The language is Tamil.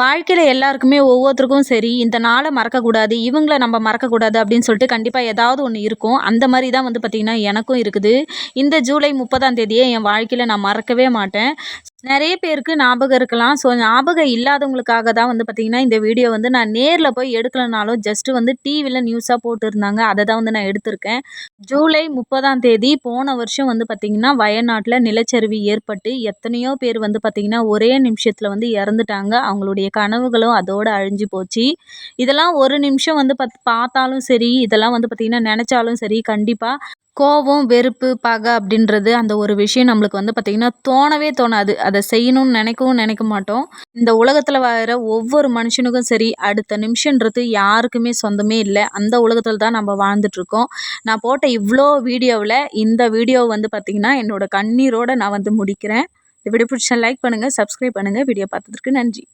வாழ்க்கையில் எல்லாருக்குமே ஒவ்வொருத்தருக்கும் சரி இந்த நாளை மறக்கக்கூடாது இவங்கள நம்ம மறக்கக்கூடாது அப்படின்னு சொல்லிட்டு கண்டிப்பாக ஏதாவது ஒன்று இருக்கும். அந்த மாதிரி தான் வந்து பார்த்திங்கன்னா எனக்கும் இருக்குது. இந்த ஜூலை முப்பதாம் தேதியை என் வாழ்க்கையில் நான் மறக்கவே மாட்டேன். நிறைய பேருக்கு ஞாபகம் இருக்கலாம். ஸோ ஞாபகம் இல்லாதவங்களுக்காக தான் வந்து பார்த்திங்கன்னா இந்த வீடியோ வந்து நான் நேரில் போய் எடுக்கலனாலும் ஜஸ்ட்டு வந்து டிவியில் நியூஸாக போட்டிருந்தாங்க. அதை தான் வந்து நான் எடுத்திருக்கேன். ஜூலை முப்பதாம் தேதி போன வருஷம் வந்து பார்த்திங்கன்னா வயநாட்டில் நிலச்சரிவு ஏற்பட்டு எத்தனையோ பேர் வந்து பார்த்திங்கன்னா ஒரே நிமிஷத்தில் வந்து இறந்துட்டாங்க. அவங்களுடைய கனவுகளும் அதோடு அழிஞ்சு போச்சு. இதெல்லாம் ஒரு நிமிஷம் வந்து பத் பார்த்தாலும் சரி இதெல்லாம் வந்து பார்த்திங்கன்னா நினச்சாலும் சரி கண்டிப்பாக கோபம் வெறுப்பு பகை அப்படின்றது அந்த ஒரு விஷயம் நம்மளுக்கு வந்து பார்த்திங்கன்னா தோணவே தோணாது. அதை செய்யணும்னு நினைக்கவும் நினைக்க மாட்டோம். இந்த உலகத்தில் வர ஒவ்வொரு மனுஷனுக்கும் சரி அடுத்த நிமிஷன்றது யாருக்குமே சொந்தமே இல்லை. அந்த உலகத்தில் தான் நம்ம வாழ்ந்துட்டுருக்கோம் நான் போட்ட இவ்வளோ வீடியோவில் இந்த வீடியோ வந்து பார்த்திங்கன்னா என்னோடய கண்ணீரோடு நான் வந்து முடிக்கிறேன். இந்த வீடியோ பிடிச்சா லைக் பண்ணுங்கள் சப்ஸ்கிரைப் பண்ணுங்கள் வீடியோ பார்த்ததுக்கு நன்றி.